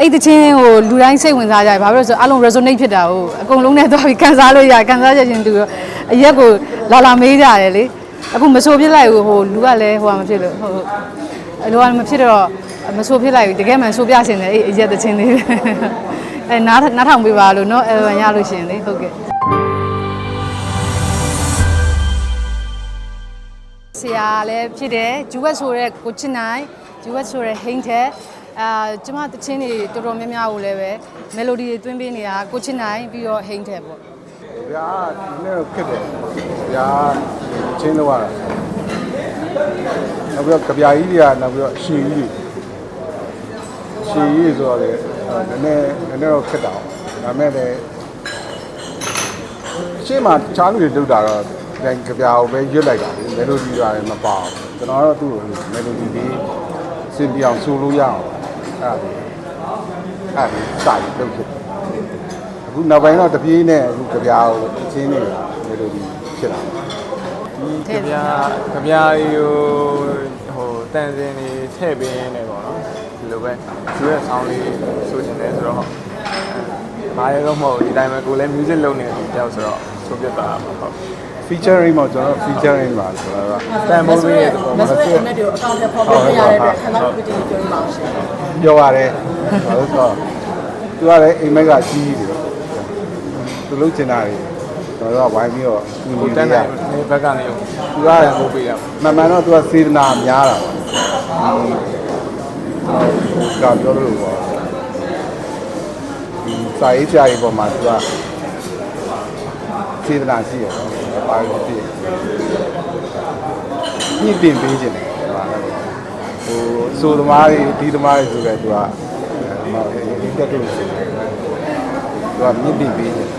အဲ့ဒီချင်းဟိုလူတိုင်းစိတ်ဝင်စားကြတယ်ဘာဖြစ်လို့လဲဆိုတော့အလုံး resonate ဖြစ်တာကိုအကုန်လုံးနဲ့တော့ခံစားလို့ရခံစားချက်ချင်းတူတော့အရက်ကိုလာလာမေးကြတယ်လေအခုမဆိုပြစ်လိုက်ဘူးဟိုလူကလည်းဟိုကမဖြစ်လို့ဟိုအလိုကမဖြစ်တော့မဆိုပြစ်လိုက်ဘူးတကယ်မှဆိုပြရှင်တယ်အဲ့အရက်တချင်းလေးအဲနားနားထောင်ပေးပါလို့เนาะအဲရလို့ရှင်လေဟုတ်ကဲ့ဆရာလည်းဖြစ်တယ်ဂျူဝက်ဆိုတဲ့ကိုချစ်နိုင်ဂျူဝက်ဆိုတဲ့ဟိန်းတဲ့ အာကျမတချင်းတွေတော်တော်များများကိုလည်းပဲမယ်လိုဒီတွေသွင်းပေးနေတာကိုချစ်နိုင်ပြီးတော့ဟိန်းတဲ့ပေါ့ဗျာဒီနေ့တော့ခက်တယ်ဗျာချင်းတော့ရတာနောက်ပြီးတော့ကြပြာကြီးတွေကနောက်ပြီးတော့ရှည်ကြီးတွေရှည်ကြီးဆိုတော့လေနည်းနည်းနည်းနည်းတော့ခက်တာဒါမဲ့လည်းရှေ့မှာတခြားလူတွေလုပ်တာတော့ဒါကြပြာကိုပဲရွတ်လိုက်တာလေမယ်လိုဒီပါတယ်မပါဘူးကျွန်တော်ကတော့သူ့ကိုမယ်လိုဒီလေးစင်ပြအောင်ဆိုလို့ရအောင်အဲ့ ဒါလေးအဲ့ဒါလေးစာရေးလုပ်ဖြစ်တယ်အခုနောက်ပိုင်းတော့တပြေးနဲ့အခုကြပြားကိုအချင်းနေတာလေလိုဒီဖြစ်လာတယ်ဒီကြပြားကြပြားကြီးကိုဟိုတန်စင်တွေထည့်ပေးနေပေါ့နော်ဒီလိုပဲသူရဲ့ sound လေးဆိုချင်တယ်ဆိုတော့ဘာရတော့မဟုတ်ဒီတိုင်းပဲကိုလည်း music လုပ်နေတယ်ကြောက်ဆိုတော့ဆိုပြတာပါဟုတ် featuring မှာကျွန်တော် featuring မှာဆိုတော့တန်ဖိုးပေးတဲ့သဘောမဆွေးနဲ့တွေကိုအကောင့်ထဲပေါ်ပြရတဲ့အတွက်ခဏလောက်ပြီးတင်ပြောရအောင်ရှင်ပြောရတယ်ဘာလို့ဆိုတော့သူကလည်းအိမ်မက်ကကြီးကြီးတယ်သူလုပ်ချင်တာတွေကျွန်တော်တို့ကဝိုင်းပြီးတော့ကူကိုညီတနေန်ရတဲ့နေဘက်ကနေသူကတန်ဖိုးပေးရမှန်မှန်တော့သူကစေတနာများတာပါဒီကပြောလို့ပေါ့ဒီစာရေးဆရာကြီးပေါ်မှာသူကစေတနာရှိရ တော့ဘာလို့ဖြစ်ညှိတင်ပေးခြင်းတယ်ဘာလဲဟိုဆိုသမားတွေဒီသမားတွေဆိုတော့သူကဟိုဒီတက်လို့ဆိုတယ်သူကမြင့်တင်ပေးခြင်း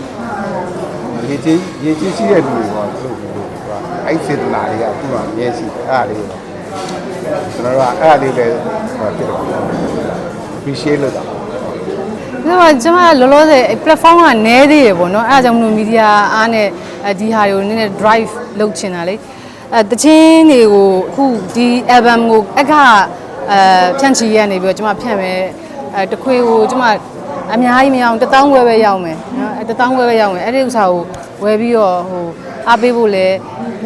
ရေကြီးရေကြီးရှိတဲ့လူတွေပေါ့သူကအဲ့စေတနာတွေကသူ့မှာအမြဲရှိတယ်အဲ့ဒါလေးတော့ကျွန်တော်တို့ကအဲ့ဒါလေးပဲဟိုဖြစ်တော့ appreciate လုပ်တာ ဒါမှကျမလောလောဆယ် platform ကနည်းသေးရပေါ့နော်အဲဒါကြောင့်မလို့ media အားနဲ့ဒီဟာတွေကိုနည်းနည်း drive လုပ်ချင်တာလေအဲတချင်းတွေကိုအခုဒီ album ကိုအခအဲဖြန့်ချီရနေပြီးတော့ကျမဖြန့်မယ်အဲတခွေကိုကျမအများကြီးမရအောင်တစ်တောင်းဝယ်ပဲရောက်မယ်နော်အဲတစ်တောင်းဝယ်ပဲရောက်မယ်အဲ့ဒီဥစ္စာကိုဝယ်ပြီးတော့ဟိုအားပေးဖို့လဲ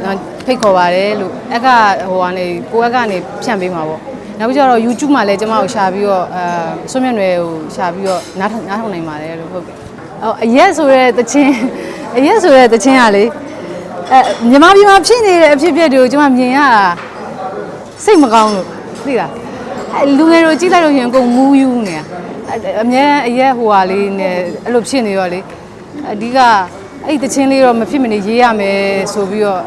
နော်ဖိတ်ခေါ်ပါတယ်လို့အခဟိုကနေကိုယ့်ကနေဖြန့်ပေးမှာပေါ့ နောက်ပြီးတော့ YouTube မှာလည်းကျမကိုရှာပြီးတော့အဲဆွမျက်နယ်ကိုရှာပြီးတော့နားထောင်နားထောင်နိုင်ပါတယ်လို့ဟုတ်ကဲ့။အော်အရက်ဆိုတဲ့တချင်းအရက်ဆိုတဲ့တချင်းကလေအဲမြန်မာပြည်မှာဖြစ်နေတဲ့အဖြစ်အပျက်တွေကိုကျမမြင်ရတာစိတ်မကောင်းလို့သိလားအဲလူငယ်တို့ကြည့်လိုက်လို့ရှရင်အကုန်မူးယူနေတာအဲအများအရက်ဟိုဟာလေးနဲ့အဲ့လိုဖြစ်နေတော့လေအဓိကအဲ့ဒီတချင်းလေးတော့မဖြစ်မနေရေးရမယ်ဆိုပြီးတော့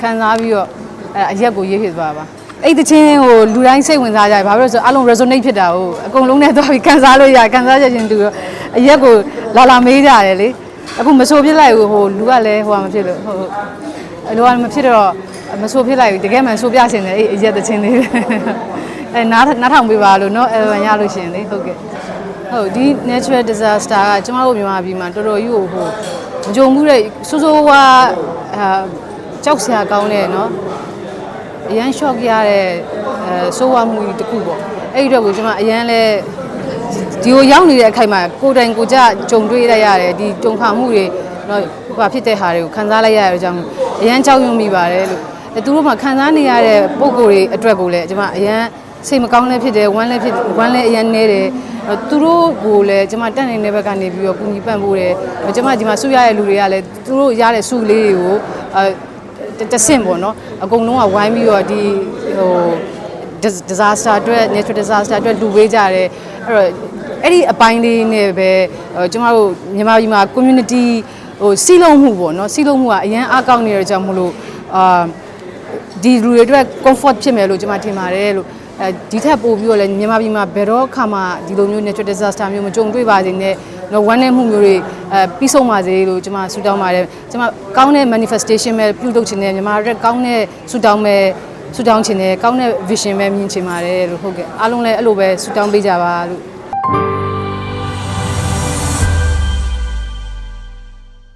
ခံစားပြီးတော့အဲအရက်ကိုရေးဖြစ်သွားတာပါ အဲ့ဒီချင်းဟိုလူတိုင်းစိတ်ဝင်စားကြတယ်ဘာဖြစ်လို့လဲဆိုတော့အလုံး resonate ဖြစ်တာကိုအကုန်လုံးနဲ့တော့ခံစားလို့ရခံစားချက်ချင်းတူတော့အရက်ကိုလာလာမေးကြတယ်လေအခုမဆိုပြစ်လိုက်ဘူးဟိုလူကလည်းဟိုကမဖြစ်လို့ဟိုအလိုကမဖြစ်တော့မဆိုပြစ်လိုက်ဘူးတကယ်မှဆိုပြရှင်တယ်အဲ့အရက်တချင်းလေးအဲနားနားထောင်ပေးပါလို့เนาะအဲရလို့ရှင်လေဟုတ်ကဲ့ဟုတ်ဒီ natural disaster ကကျမတို့မြန်မာပြည်မှာတော်တော်ကြီးကိုဟိုမကြုံဘူးတဲ့စိုးစိုးဝါအာကြောက်စရာကောင်းတဲ့เนาะ အရန် shock ရတဲ့အဲစိုးဝါမှုကြီးတစ်ခုပေါ့အဲ့ဒီတော့ကိုကျွန်မအရန်လဲဒီကိုရောက်နေတဲ့အခိုက်မှာကိုယ်တိုင်ကိုကြကြုံတွေ့လိုက်ရတယ်ဒီကြုံခါမှုတွေတော့ဘာဖြစ်တဲ့ဟာတွေကိုခံစားလိုက်ရတဲ့အကြောင်းအရန်ကြောက်ရွံ့မိပါတယ်လို့အဲသူတို့မှခံစားနေရတဲ့ပုံကိုယ်တွေအတွက်ကိုလည်းကျွန်မအရန်စိတ်မကောင်းလည်းဖြစ်တယ်ဝမ်းလည်းဖြစ်ဝမ်းလည်းအရန်နေတယ်သူတို့ကိုလည်းကျွန်မတက်နေတဲ့ဘက်ကနေပြီးတော့ကူညီပံ့ပိုးတယ်ကျွန်မဒီမှာစုရတဲ့လူတွေကလည်းသူတို့ရတဲ့စုလေးတွေကိုအဲ တဆင့်ပေါ့နော်အကုန်လုံးကဝိုင်းပြီးတော့ဒီဟို disaster အတွက် natural disaster အတွက်လူပေးကြတယ်အဲ့တော့အဲ့ဒီအပိုင်းလေးနဲ့ပဲကျမတို့မြန်မာပြည်မှာ community ဟိုစီးလုံးမှုပေါ့နော်စီးလုံးမှုကအရန်အားကောင်းနေတဲ့ကြောင့်မလို့အာဒီလူတွေအတွက် comfort ဖြစ်မယ်လို့ကျွန်မထင်ပါတယ်လို့အဲဒီထက်ပိုပြီးတော့လည်းမြန်မာပြည်မှာဘယ်တော့ခါမှဒီလိုမျိုး natural disaster မျိုးမကြုံတွေ့ပါစေနဲ့ တော့ဝမ်းနည်းမှုမျိုးတွေအဲပြီးဆုံးပါစေလို့ကျွန်မဆုတောင်းပါတယ်ကျွန်မကောင်းတဲ့ manifestation ပဲပြုလုပ်ချင်တယ်မြန်မာရက်ကောင်းတဲ့ဆုတောင်းပဲဆုတောင်းချင်တယ်ကောင်းတဲ့ vision ပဲမြင်ချင်ပါတယ်လို့ဟုတ်ကဲ့အားလုံးလည်းအဲ့လိုပဲဆုတောင်းပေးကြပါလို့